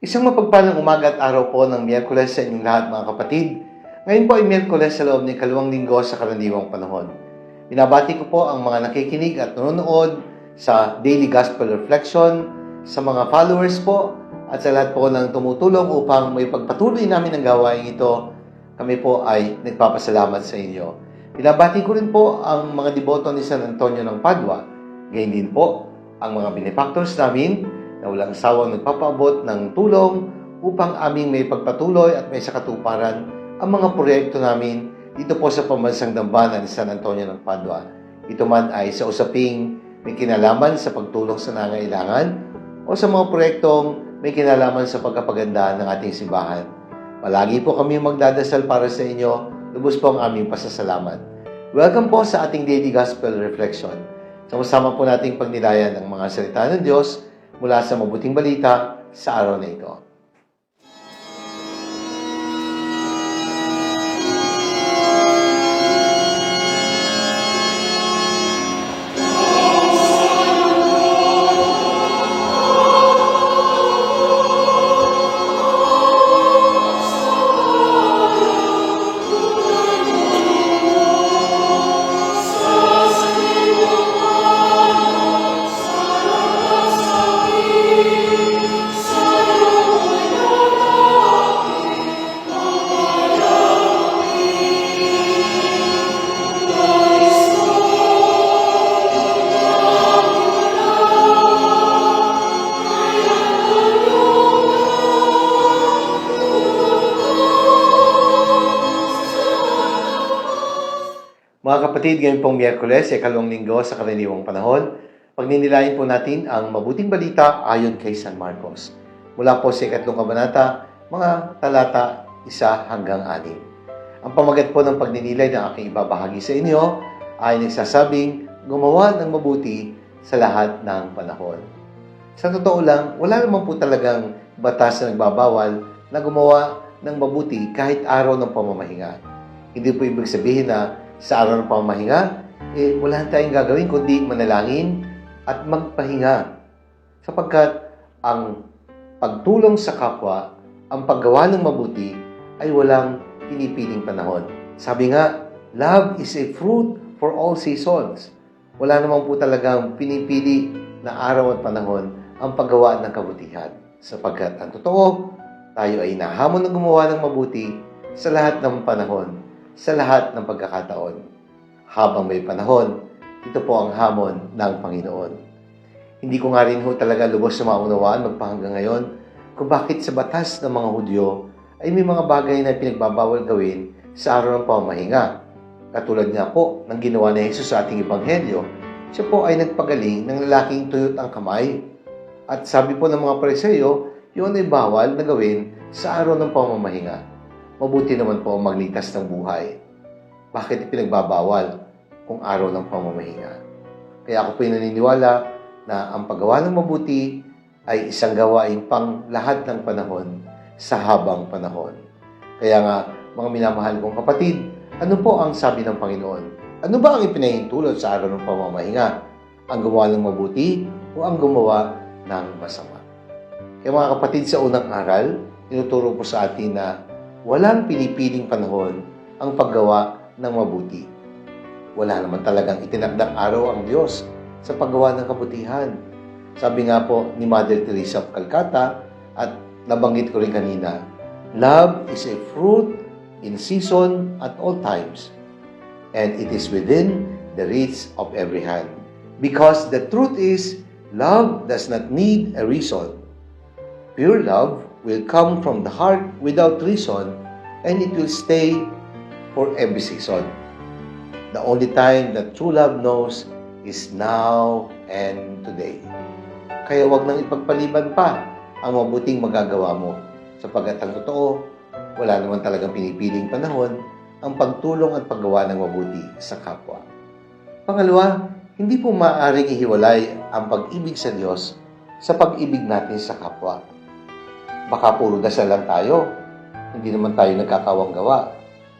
Isang mapagpalang umaga at araw po ng Miyerkules sa inyong lahat mga kapatid. Ngayon po ay Miyerkules sa loob ng kalawang linggo sa karaniwang panahon. Binabati ko po ang mga nakikinig at nanonood sa Daily Gospel Reflection, sa mga followers po, at sa lahat po ng tumutulong upang may pagpatuloy namin ang gawain ito. Kami po ay nagpapasalamat sa inyo. Binabati ko rin po ang mga deboto ni San Antonio ng Padua. Gayun din po ang mga benefactors namin na walang sawang nagpapaabot ng tulong upang aming may pagpatuloy at may sakatuparan ang mga proyekto namin dito po sa pambansang dambana ni San Antonio ng Padua. Ito man ay sa usaping may kinalaman sa pagtulong sa nangailangan o sa mga proyektong may kinalaman sa pagkapaganda ng ating simbahan. Palagi po kami magdadasal para sa inyo. Lubos po ang aming pasasalamat. Welcome po sa ating Daily Gospel Reflection. Sama-sama po nating pagnilayan ang mga salita ng Diyos mula sa mabuting balita sa araw na ito. Kapatid, ngayon pong Miyerkules, ikalawang linggo sa karaniwang panahon, pagninilayan po natin ang mabuting balita ayon kay San Marcos. Mula po sa ikatlong kabanata, mga talata isa hanggang anim. Ang pamagat po ng pagninilay na aking ibabahagi sa inyo ay nagsasabing gumawa ng mabuti sa lahat ng panahon. Sa totoo lang, wala naman po talagang batas na nagbabawal na gumawa ng mabuti kahit araw ng pamamahinga. Hindi po ibig sabihin na sa araw ng pamamahinga, eh, wala tayong gagawin kundi manalangin at magpahinga. Sapagkat ang pagtulong sa kapwa, ang paggawa ng mabuti, ay walang pinipiling panahon. Sabi nga, love is a fruit for all seasons. Wala naman po talagang pinipili na araw at panahon ang paggawa ng kabutihan. Sapagkat ang totoo, tayo ay nahamon na gumawa ng mabuti sa lahat ng panahon sa lahat ng pagkakataon. Habang may panahon, ito po ang hamon ng Panginoon. Hindi ko nga rin ho talaga lubos sa maunawaan magpahanggang ngayon kung bakit sa batas ng mga Hudyo ay may mga bagay na pinagbabawal gawin sa araw ng pamamahinga. Katulad nga po ng ginawa ni Jesus sa ating Ebanghelyo, siya po ay nagpagaling ng lalaking tuyot ang kamay. At sabi po ng mga pareseyo, yun ay bawal na gawin sa araw ng pamamahinga mabuti naman po ang maglitas ng buhay. Bakit ipinagbabawal kung araw ng pamamahinga? Kaya ako po naniniwala na ang paggawa ng mabuti ay isang gawain pang lahat ng panahon sa habang panahon. Kaya nga, mga minamahal kong kapatid, ano po ang sabi ng Panginoon? Ano ba ang ipinahintulot sa araw ng pamamahinga? Ang gumawa ng mabuti o ang gumawa ng masama? Kaya mga kapatid, sa unang aral, tinuturo po sa atin na walang pinipiling panahon ang paggawa ng mabuti. Wala naman talagang itinagdang araw ang Diyos sa paggawa ng kabutihan. Sabi nga po ni Mother Teresa of Calcutta at nabanggit ko rin kanina, Love is a fruit in season at all times, and it is within the reach of every hand. Because the truth is, love does not need a reason. Pure love will come from the heart without reason and it will stay for every season. The only time that true love knows is now and today. Kaya wag nang ipagpaliban pa ang mabuting magagawa mo sapagkat ang totoo, wala naman talagang pinipiling panahon ang pagtulong at paggawa ng mabuti sa kapwa. Pangalawa, hindi po maaaring ihiwalay ang pag-ibig sa Diyos sa pag-ibig natin sa kapwa baka puro dasal lang tayo. Hindi naman tayo nagkakawang gawa.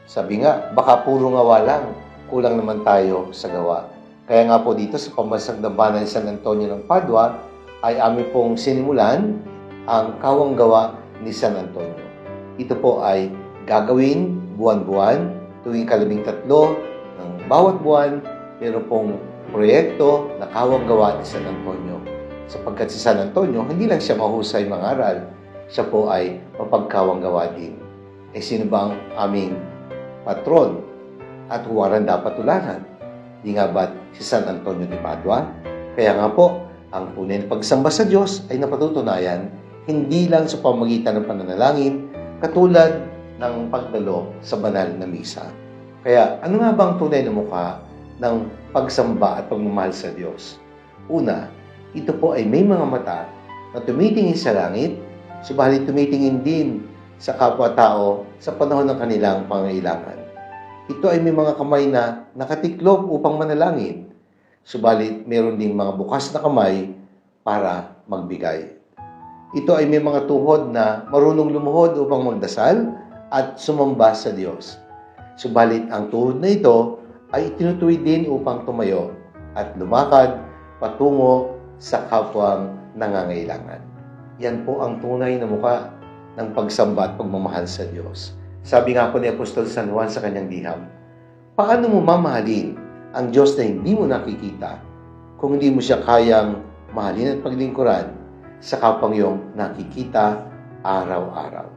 Sabi nga, baka puro ngawa lang. Kulang naman tayo sa gawa. Kaya nga po dito sa pambansang dambanan ni San Antonio ng Padua ay amin pong sinimulan ang kawang gawa ni San Antonio. Ito po ay gagawin buwan-buwan tuwing kalabing tatlo ng bawat buwan meron pong proyekto na kawang gawa ni San Antonio. Sapagkat si San Antonio, hindi lang siya mahusay mangaral, siya po ay mapagkawang gawa din. Eh sino ba ang aming patron at huwaran dapat tularan? Di nga ba si San Antonio de Padua? Kaya nga po, ang tunay na pagsamba sa Diyos ay napatutunayan hindi lang sa pamagitan ng pananalangin, katulad ng pagdalo sa banal na misa. Kaya ano nga bang tunay na mukha ng pagsamba at pagmamahal sa Diyos? Una, ito po ay may mga mata na tumitingin sa langit, subalit tumitingin din sa kapwa-tao sa panahon ng kanilang pangailangan. Ito ay may mga kamay na nakatiklop upang manalangin, subalit meron ding mga bukas na kamay para magbigay. Ito ay may mga tuhod na marunong lumuhod upang magdasal at sumamba sa Diyos. Subalit ang tuhod na ito ay itinutuwi din upang tumayo at lumakad patungo sa kapwang nangangailangan. Yan po ang tunay na muka ng pagsamba at pagmamahal sa Diyos. Sabi nga po ni Apostol San Juan sa kanyang liham, paano mo mamahalin ang Diyos na hindi mo nakikita kung hindi mo siya kayang mahalin at paglingkuran sa kapwang iyong nakikita araw-araw.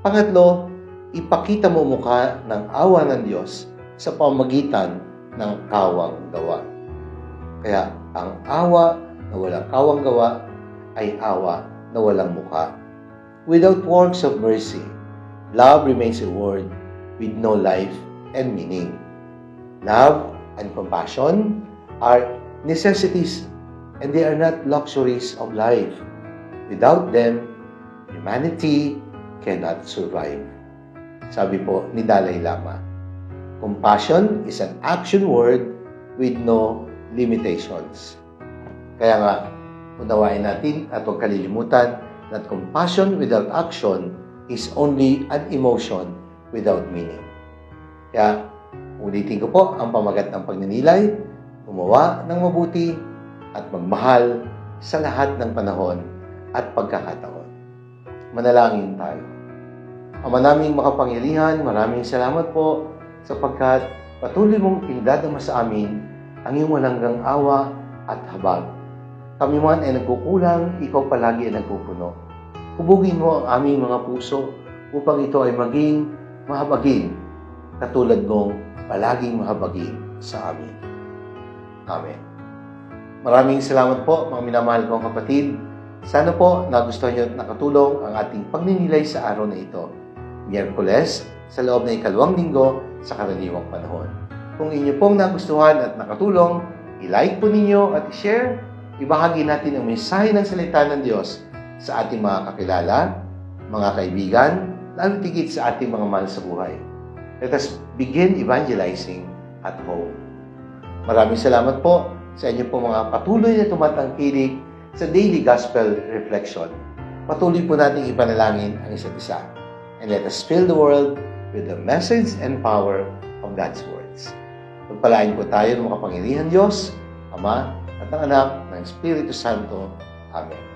Pangatlo, ipakita mo mukha ng awa ng Diyos sa pamagitan ng kawang gawa. Kaya ang awa na walang kawang gawa ay awa na walang mukha. Without works of mercy, love remains a word with no life and meaning. Love and compassion are necessities and they are not luxuries of life. Without them, humanity cannot survive. Sabi po ni Dalai Lama, compassion is an action word with no limitations. Kaya nga, unawain natin at huwag kalilimutan that compassion without action is only an emotion without meaning. Kaya, ulitin ko po ang pamagat ng pagninilay, gumawa ng mabuti, at magmahal sa lahat ng panahon at pagkakataon. Manalangin tayo. Ama naming makapangyarihan, maraming salamat po sapagkat patuloy mong pinadadama sa amin ang iyong walanggang awa at habag. Kami man ay nagkukulang, ikaw palagi ay nagpupuno. Hubugin mo ang aming mga puso upang ito ay maging mahabagin katulad mong palaging mahabagin sa amin. Amen. Maraming salamat po mga minamahal kong kapatid. Sana po nagustuhan niyo at nakatulong ang ating pagninilay sa araw na ito. Miyerkules, sa loob ng ikalawang linggo sa karaniwang panahon. Kung inyo pong nagustuhan at nakatulong, i-like po ninyo at i-share. Ibahagi natin ang mensahe ng salita ng Diyos sa ating mga kakilala, mga kaibigan, lalo tigit sa ating mga mahal sa buhay. Let us begin evangelizing at home. Maraming salamat po sa inyo po mga patuloy na tumatangkilik sa Daily Gospel Reflection. Patuloy po natin ipanalangin ang isa't isa. And let us fill the world with the message and power of God's words. Pagpalain po tayo ng makapangyarihan Diyos, Ama, at ang Anak Espiritu Santo. Amen.